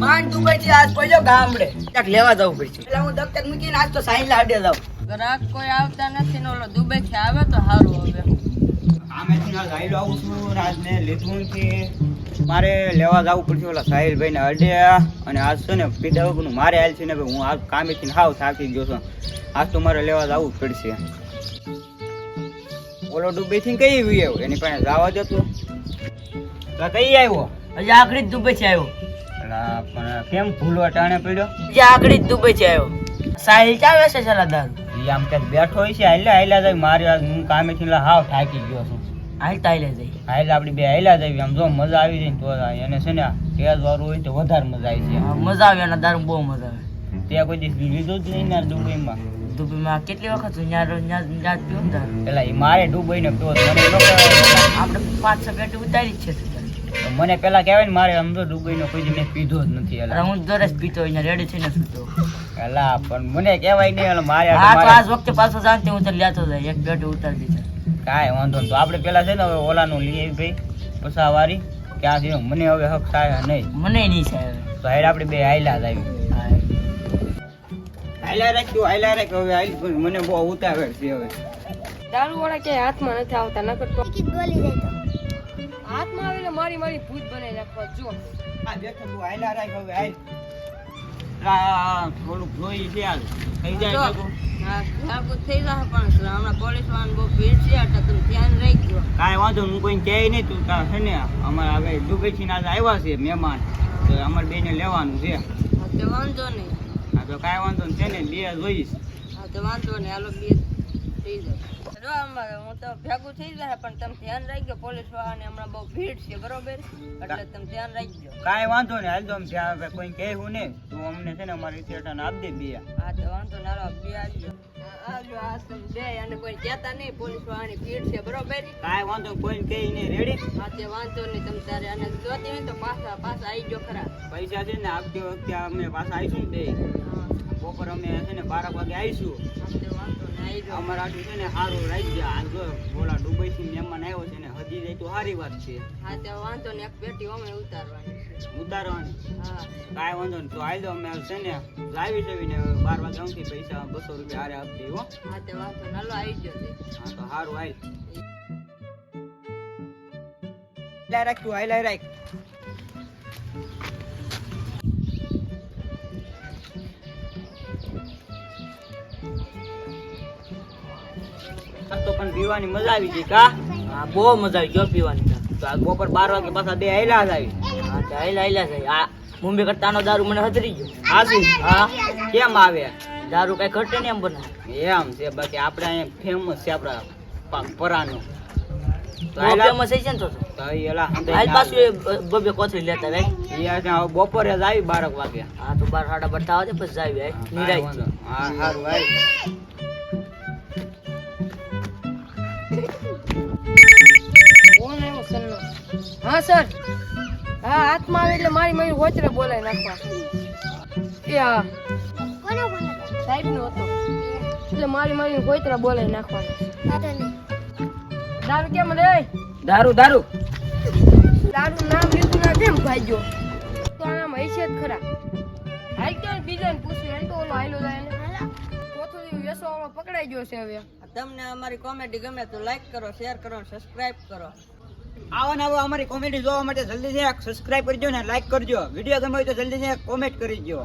માંડ દુબઈ થી આજ પડ્યો ગામડે. ક્યાંક લેવા જવું પડશે. એટલે હું દફતર મૂકીને આજ તો સાઈન લાડે જાઉં. ગ્રાહક કોઈ આવતા નથી ને ઓલો દુબઈ થી આવે તો સારું હવે. આમેથી ના સાહિલ આવું છું રાજને લીધું કે મારે લેવા જવું પડશે ઓલા સાહિલભાઈ ને અડે. અને આજ છે ને પીધા વગરનું મારે હાલ છે ને હું હું આજ કામેથી હાવ થાકી ગયો છું. આજ તો મારે લેવા જવું પડશે. ઓલો ડૂબી થી કઈ આવ્યો એની પાસે જવા દો તું તો. કઈ આવ્યો? હજી આખરી જ દુબઈ થી આવ્યો પણ કેમ ભૂલો ટાણે પડ્યો? જે આખરી જ દુબઈ થી આવ્યો. સાહિલ ચાવે છે ચલા દારૂ ઈ આમ કે બેઠો હોય છે હાલ્યા હાલ્યા જાય. મારે હું કામે થી હાવ થાકી ગયો છું. હાલતા હાલ્યા જઈ હાલ આપડી બે હાલ્યા જાય. આમ જો મજા આવી જાય તો એને છે ને તેજ વાળું હોય તો વધારે મજા આવી છે મજા આવે એના દારૂ બહુ મજા આવે. ત્યાં કોઈ દિવસ લીધું જ નહીં ના દુબઈમાં. દુબઈમાં કેટલી વખત ઈ મારે દુબઈ ને પીવો તો મને નો કહેવાય. આપણે પાંચ છ પેટી ઉતારી જ છે. મને પેલા કહેવાય ને મારે આમ તો નો કોઈ મેં પીધો જ નથી એટલે હું દરસ પીતો હોય રેડી થઈને પીતો એલા પણ મને કહેવાય નહીં એટલે મારે હા તો આજ વખતે પાછો શાંતિ હું તો લેતો જાય એક પેટી ઉતારી દીધા કાંઈ વાંધો નહીં. તો આપણે પેલા છે ને હવે ઓલાનું લઈ ભાઈ ભાઈ પસાવારી ક્યાં થયું મને હવે હક થાય નહીં. મને નહીં સાહેબ તો હાલ આપણે બે હાલ્યા જ આવી. હાલ્યા રાખ્યું હાલ્યા રાખ્યું. હવે હાલ મને બહુ ઉતાવળ છે હવે. દારૂ વાળા ક્યાંય હાથમાં નથી આવતા નકર તો બોલી જાય હાથમાં આવેલો મારી મારી ભૂત બનાવી નાખવા. જો આ બેઠો તું હાલ્યા રાખ હવે હાલ આ થોડુંક જોઈ છે હાલ. થઈ જાય. હા લાગુ થઈ જશે પણ હમણાં પોલીસ વાળાને બહુ ભીડ છે એટલે તમે ધ્યાન રાખજો. કાંઈ વાંધો હું કોઈ કહે નહીં તું તાર છે ને અમારે હવે દુબઈથી ના આવ્યા છે મહેમાન. તો અમારે બેને લેવાનું છે. હા તે વાંધો નહીં. હા તો કાંઈ વાંધો નહીં છે ને બે જોઈશ હા તો વાંધો નહીં હાલો બે જો હું તો ભેગું થઈ જાય પણ તમે ધ્યાન રાખજો પોલીસ વાળાને હમણાં બહુ ભીડ છે બરોબર? એટલે તમે ધ્યાન રાખજો. કાંઈ વાંધો નહીં હાલ ત્યાં હવે કોઈ કહેવું નહીં. તું અમને છે ને અમારી થિયેટરને આપી દે બે. હા તો વાંધો ના હાલો બે આવજો. આવજો આ બે અને કોઈ કહેતા નહીં પોલીસ વાળાની ભીડ છે બરોબર? કાંઈ વાંધો કોઈ કહે નહીં રેડી હા તે વાંધો નહીં તમે તારે આને જોતી હોય તો પાછા પાછા આવી ગયો ખરા. પૈસા છે ને આપતી વખતે અમે પાછા આવીશું બે. બપોર અમે છે ને બાર વાગે આવીશું. અમારા આટલું છે ને સારું રહી ગયા. હાલ જો બોલા દુબઈથી મહેમાન આવ્યો છે ને હજી જાય તો સારી વાત છે. હા તે વાંધો નહીં એક પેટી અમે ઉતારવાની ઉતારવાની? હા. કાંઈ વાંધો ને તો આવી દો અમે છે ને લાવી જવી ને બાર વાગે આમથી પૈસા બસો રૂપિયા હારે આપી હો. હા તે વાંધો નહીં. આવી જશે હા તો સારું આવી રાખ્યું આઈ લાઈ રાખ. તો પણ પીવાની મજા આવી ગઈ કા? હા બહુ મજા આવી ગયો પીવાની તો. આ બપોર બાર વાગે પાછા બે આયલા આવી. હા તો આયલા આયલા જાય આ મુંબઈ કરતાનો દારૂ મને હતરી ગયો. હાજી હા? કેમ આવે? દારૂ કઈ ઘટે ને એમ બને એમ છે બાકી આપણે અહીંયા ફેમસ છે આપણા પરાનો. બપોરે જ આવી બારક વાગે. હા તો બાર સાડા બાર આવે પછી જાય નિરાય હા સારું ભાઈ કોણ આવ્યો સન્નો હા સર. હા હાથમાં આવે એટલે મારી મયુર વોચરે બોલાવી નાખવા. એ હા. સાહેબ નો હતો. એટલે મારી મારી વોચરા બોલાવી નાખવાનો. દારૂ કેમ રે? દારૂ દારૂ. દારૂ નામ લીધું ના કેમ ભાગ્યો? તો હશે જ ખરા. હાલ તો બીજાને પૂછ્યું એમ તો ઓલો હાલો જાય ને કોથળી ચોથું વેસો વાળો પકડાઈ ગયો છે હવે. તમને અમારી કોમેડી ગમે તો લાઈક કરો શેર કરો સબસ્ક્રાઇબ કરો. આવો ને આવો અમારી કોમેડી જોવા માટે જલ્દી છે સબસ્ક્રાઇબ કરજો ને લાઈક કરજો વીડિયો ગમે તો જલ્દી છે કોમેન્ટ કરી દો